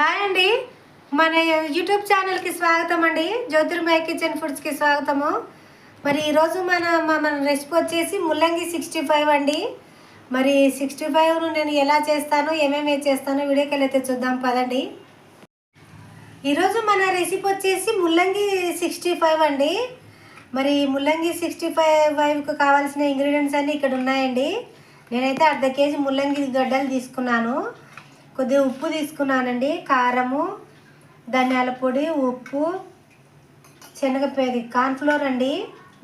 Hi అండి. మన YouTube ఛానల్కి స్వాగతం అండి. జ్యోతిర్మయ కిచెన్ ఫుడ్స్కి స్వాగతము. మరి ఈరోజు మన మన రెసిపీ వచ్చేసి ముల్లంగి సిక్స్టీ ఫైవ్ అండి. మరి సిక్స్టీ ఫైవ్ను నేను ఎలా చేస్తాను ఏమేమి చేస్తానో వీడియోకి వెళ్ళైతే చూద్దాం పదండి. ఈరోజు మన రెసిపీ వచ్చేసి ముల్లంగి సిక్స్టీ ఫైవ్ అండి. మరి ముల్లంగి సిక్స్టీ ఫైవ్ ఫైవ్కు కావాల్సిన ఇంగ్రీడియంట్స్ అన్నీ ఇక్కడ ఉన్నాయండి. నేనైతే అర్ధ కేజీ ముల్లంగి గడ్డలు తీసుకున్నాను. కొద్దిగా ఉప్పు తీసుకున్నానండి. కారము ధనియాల పొడి ఉప్పు శనగపేది కార్న్ఫ్లోర్ అండి.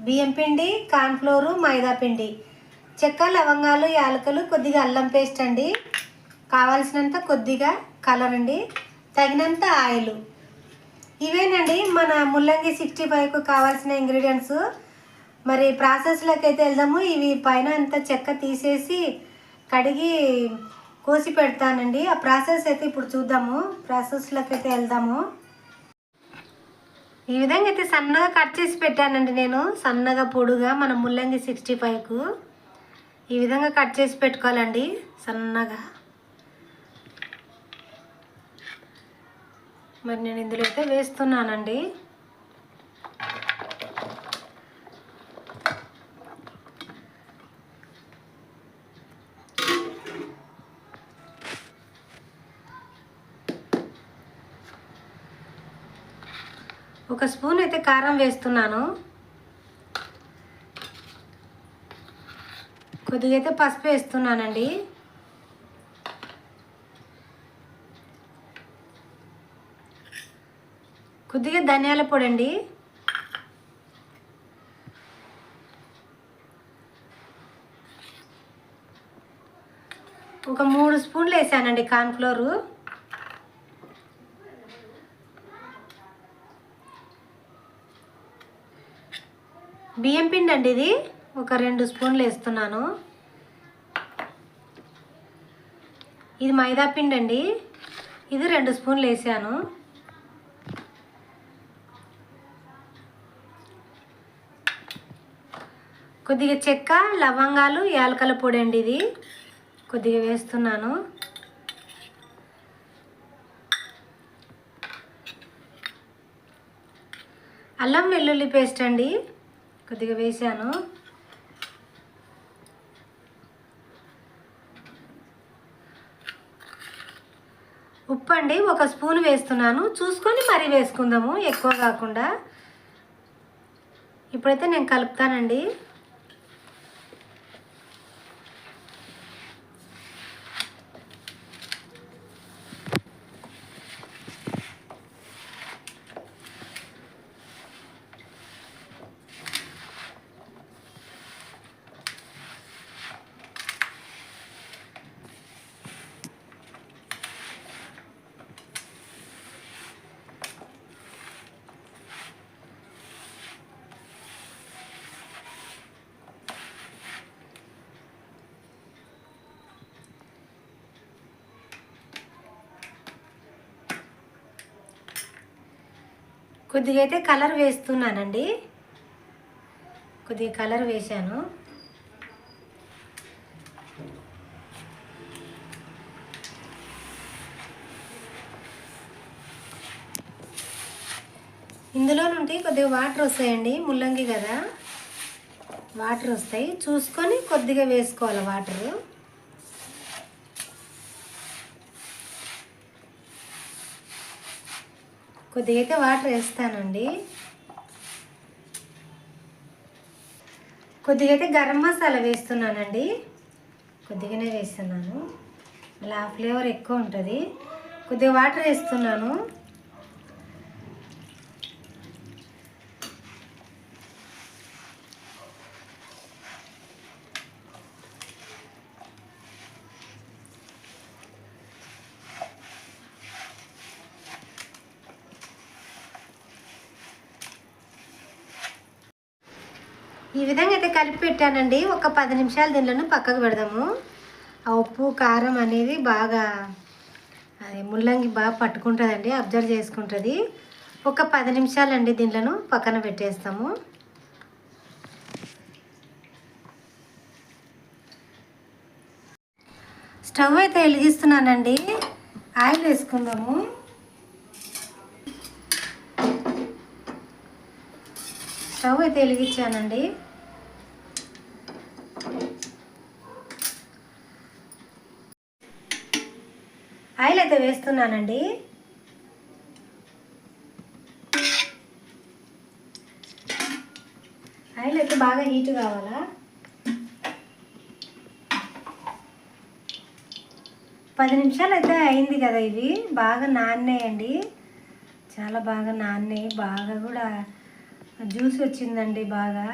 బియ్యం పిండి కార్న్ఫ్లోరు మైదా పిండి. చెక్క లవంగాలు యాలకులు కొద్దిగా అల్లం పేస్ట్ అండి. కావాల్సినంత కొద్దిగా కలర్ అండి. తగినంత ఆయిల్. ఇవేనండి మన ముల్లంగి సిక్స్టీ ఫైవ్కు కావాల్సిన ఇంగ్రీడియంట్స్. మరి ప్రాసెస్లోకి అయితే వెళ్దాము. ఇవి పైన అంతా చెక్క తీసేసి కడిగి కోసి పెడతానండి. ఆ ప్రాసెస్ అయితే ఇప్పుడు చూద్దాము. ప్రాసెస్లోకి అయితే వెళ్దాము. ఈ విధంగా అయితే సన్నగా కట్ చేసి పెట్టానండి నేను. సన్నగా పొడుగా మన ముల్లంగి సిక్స్టీ ఫైవ్కు. ఈ విధంగా కట్ చేసి పెట్టుకోవాలండి. సన్నగా. మరి నేను ఇందులో అయితే వేస్తున్నానండి. ఒక స్పూన్ అయితే కారం వేస్తున్నాను. కొద్దిగా అయితే పసుపు వేస్తున్నానండి. కొద్దిగా ధనియాల పొడి అండి ఒక మూడు స్పూన్లు వేసానండి కార్న్ఫ్లోరు. బియ్యం పిండి అండి ఇది. ఒక రెండు స్పూన్లు వేస్తున్నాను. ఇది మైదా పిండి అండి. ఇది రెండు స్పూన్లు వేసాను. కొద్దిగా చెక్క లవంగాలు యాలకల పొడి అండి ఇది. కొద్దిగా వేస్తున్నాను. అల్లం వెల్లుల్లి పేస్ట్ అండి. కొద్దిగా వేసాను ఉప్పు అండి ఒక స్పూన్ వేస్తున్నాను. చూసుకొని మరీ వేసుకుందాము ఎక్కువ కాకుండా. ఇప్పుడైతే నేను కలుపుతానండి. కొద్దిగా అయితే కలర్ వేస్తున్నానండి. కొద్దిగా కలర్ వేశాను. ఇందులో నుండి కొద్దిగా వాటర్ వస్తాయండి ముల్లంగి కదా. వాటర్ వస్తాయి. చూసుకొని కొద్దిగా వేసుకోవాలి వాటరు. కొద్దిగా అయితే వాటర్ వేస్తానండి. కొద్దిగా అయితే గరం మసాలా వేస్తున్నానండి. కొద్దిగానే వేస్తున్నాను. అలా ఫ్లేవర్ ఎక్కువ ఉంటుంది. కొద్దిగా వాటర్ వేస్తున్నాను. ఈ విధంగా అయితే కలిపి పెట్టానండి. ఒక పది నిమిషాలు దీనిలో పక్కకు పెడదాము. ఆ ఉప్పు కారం అనేది బాగా అది ముల్లంగి బాగా పట్టుకుంటుందండి. అబ్జర్వ్ చేసుకుంటుంది. ఒక పది నిమిషాలండి దీనిలను పక్కన పెట్టేస్తాము. స్టవ్ అయితే వెలిగిస్తున్నానండి. ఆయిల్ వేసుకుందాము. స్టవ్ అయితే వెలిగించానండి. ఆయిల్ అయితే వేస్తున్నానండి. ఆయిల్ అయితే బాగా హీట్ కావాలా? పది నిమిషాలు అయితే అయింది కదా ఇవి. బాగా నాన్నాయండి. చాలా బాగా నాన్నాయి. బాగా కూడా జ్యూస్ వచ్చిందండి బాగా.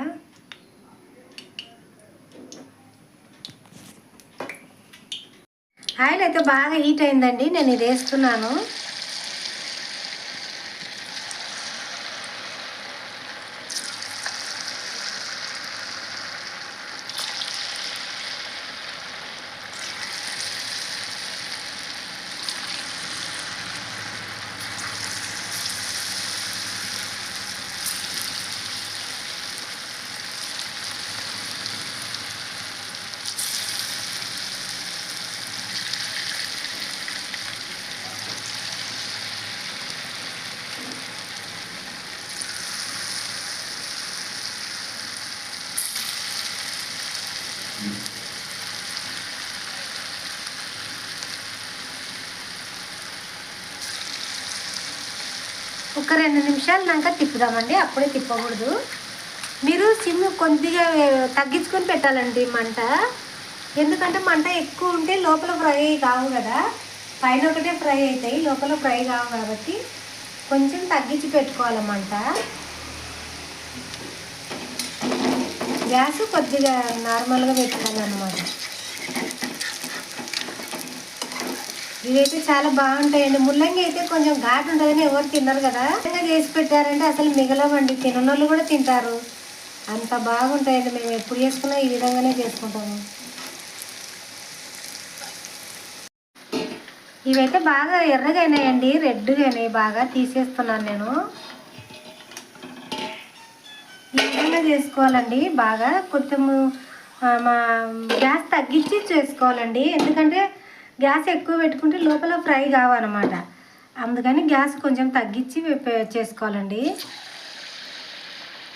ఆయిల్ అయితే బాగా హీట్ అయిందండి నేను ఇది వేస్తున్నాను. ఒక రెండు నిమిషాలు నాక తిప్పుదామండి అప్పుడే తిప్పకూడదు. మీరు సిమ్ కొద్దిగా తగ్గించుకొని పెట్టాలండి మంట. ఎందుకంటే మంట ఎక్కువ ఉంటే లోపల ఫ్రై కావు కదా. పైన ఒకటే ఫ్రై అవుతాయి లోపల ఫ్రై కావు కాబట్టి కొంచెం తగ్గించి పెట్టుకోవాలి మంట. గ్యాస్ కొద్దిగా నార్మల్గా పెట్టుకోవాలి అనమాట ఇవైతే చాలా బాగుంటాయండి. ముల్లంగి అయితే కొంచెం ఘాటు ఉంటుందని ఎవరు తిన్నారు కదా? చేసి పెట్టారంటే అసలు మిగలవండి. తిననోళ్ళు కూడా తింటారు. అంత బాగుంటాయండి. మేము ఎప్పుడు చేసుకున్నా ఈ విధంగానే చేసుకుంటాము. ఇవైతే బాగా ఎర్రగా అయినాయండి రెడ్గా అయినాయి బాగా తీసేస్తున్నాను నేను. ఈ విధంగా చేసుకోవాలండి. బాగా కొంచెము మా గ్యాస్ తగ్గించి చేసుకోవాలండి. ఎందుకంటే గ్యాస్ ఎక్కువ పెట్టుకుంటే లోపల ఫ్రై కావన్నమాట. అందుకని గ్యాస్ కొంచెం తగ్గించి చేసుకోవాలండి.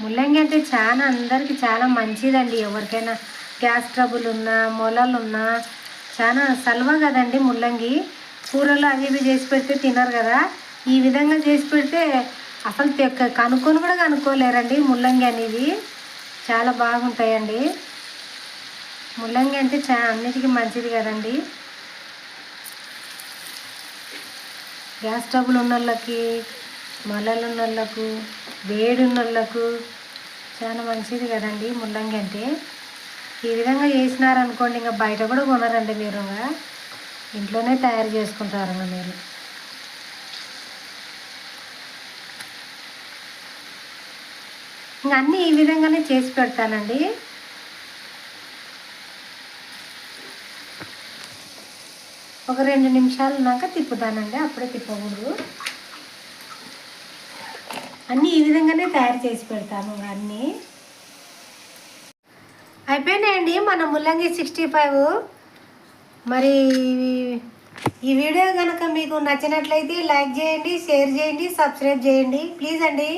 ముల్లంగి అంటే చాలా అందరికీ చాలా మంచిదండి. ఎవరికైనా గ్యాస్ ట్రబుల్ ఉన్నా మొలలు ఉన్నా చాలా సల్వ కదండి ముల్లంగి. కూరలు అవి ఇవి చేసి పెడితే తినరు కదా. ఈ విధంగా చేసి పెడితే అసలు తెక్క కనుక్కొని కూడా కనుక్కోలేరండి ముల్లంగి అనేవి. చాలా బాగుంటాయండి. ముల్లంగి అంటే చా అన్నిటికీ మంచిది కదండి. గ్యాస్ ట్రబుల్ ఉన్న వాళ్ళకి మలలు ఉన్న వాళ్ళకు వేడి ఉన్న వాళ్ళకు చాలా మంచిది కదండి ముల్లంగి అంటే. ఈ విధంగా చేసినారనుకోండి ఇంకా బయట కూడా కొనరండి మీరు ఇంట్లోనే తయారు చేసుకుంటారు మీరు. ఇంకా అన్నీ ఈ విధంగానే చేసి పెడతానండి. ఒక రెండు నిమిషాలు ఉన్నాక తిప్పుతానండి అప్పుడే తిప్పకూడదు. అన్నీ ఈ విధంగానే తయారు చేసి పెడతాను అన్నీ. అయిపోయినాయండి మన ముల్లంగి సిక్స్టీ ఫైవ్. మరి ఈ వీడియో కనుక మీకు నచ్చినట్లయితే లైక్ చేయండి షేర్ చేయండి సబ్స్క్రైబ్ చేయండి. ప్లీజ్ అండి.